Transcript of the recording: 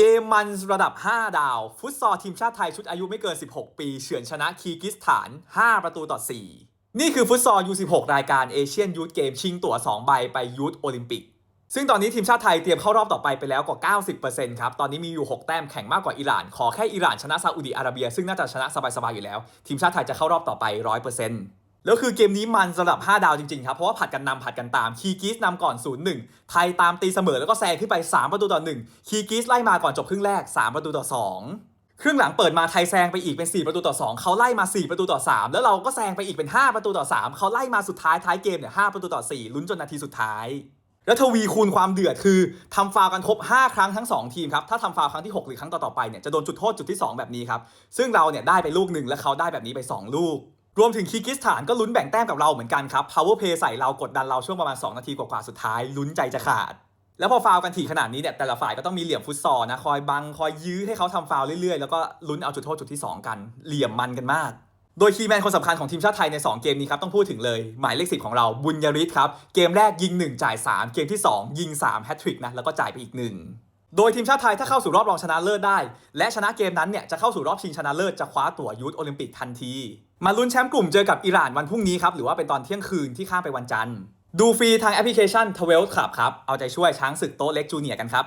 เกมมันระดับ 5 ดาว ฟุตซอลทีมชาติไทยชุดอายุไม่เกิน 16 ปี เฉือนชนะคีกิสถาน 5 ประตูต่อ 4 นี่คือฟุตซอล U16 รายการเอเชียนยูทเกมชิงตั๋ว 2 ใบไปยูทโอลิมปิก ซึ่งตอนนี้ทีมชาติไทยเตรียมเข้ารอบต่อไปไปแล้วกว่า 90%ครับ ตอนนี้มีอยู่ 6 แต้มแข่งมากกว่าอิหร่าน ขอแค่อิหร่านชนะซาอุดิอาระเบีย ซึ่งน่าจะชนะสบายๆอยู่แล้ว ทีมชาติไทยจะเข้ารอบต่อไป 100% แล้วคือเกมนี้มันสำหรับ 5 ดาวจริงๆครับ เพราะว่าผัดกันนำผัดกันตาม คีกิสนำก่อน 0-1 ไทยตามตีเสมอแล้วก็แซงขึ้นไป 3 ประตูต่อ 1 คีกิสไล่มาก่อนจบครึ่งแรก 3 ประตูต่อ 2ครึ่งหลังเปิดมาไทยแซงไปอีกเป็น 4 ประตูต่อ 2 เขาไล่มา 4 ประตูต่อ 3 แล้วเราก็แซงไปอีกเป็น 5 ประตูต่อ 3 เขาไล่มาสุดท้ายท้ายเกมเนี่ย5ประตูต่อ 4 ลุ้นจนนาทีสุดท้าย แล้วทวีคูณความเดือดคือทำฟาวกันครบ 5 ครั้งทั้ง 2 ทีมครับ ถ้าทำฟาวครั้งที่ 6 หรือครั้งต่อ ๆ ไปเนี่ยจะโดนจุดโทษจุดที่ 2 แบบนี้ครับ ซึ่งเราเนี่ยได้ไปลูกหนึ่งและเขาได้แบบนี้ไป 2 ลูก รวมถึงคีกิสถานก็ลุ้นแบ่งแต้มกับเราเหมือนกันครับ power play ใส่เรากดดันเราช่วงประมาณ 2 นาทีกว่าๆสุดท้ายลุ้นใจจะขาด แล้วพอฟาวกันถี่ขนาดนี้เนี่ยแต่ละฝ่ายก็ต้องมีเหลี่ยมฟุตซอลนะคอยบังคอยยื้อให้เขาทำฟาวเรื่อยๆ แล้วก็ลุ้นเอาจุดโทษจุดที่ 2 กัน เหลี่ยมมันกันมากโดยคีย์แมนคนสำคัญของทีมชาติไทยใน 2 เกมนี้ครับ ต้องพูดถึงเลย หมายเลขสิของเราบุญยริศครับ เกมแรกยิง 1 จ่าย 3 เกมที่ 2 ยิง 3 แฮตทริกนะ แล้วก็จ่ายไปอีก 1 โดยทีมชาติไทยถ้าเข้าสู่รอบรองชนะเลิศได้ และชนะเกมนั้นเนี่ยจะเข้าสู่รอบชิงชนะเลิศจะคว้าตั๋วยูทโอลิมปิกทันที มาลุ้นแชมป์กลุ่มเจอกับอิหร่านวันพรุ่งนี้ครับ หรือว่าเป็นตอนเที่ยงคืนที่ข้ามไปวันจันทร์ ดูฟรีทางแอปพลิเคชันทเวลคลับครับ เอาใจช่วยช้างศึกโต๊ะเล็กจูเนียร์กันครับ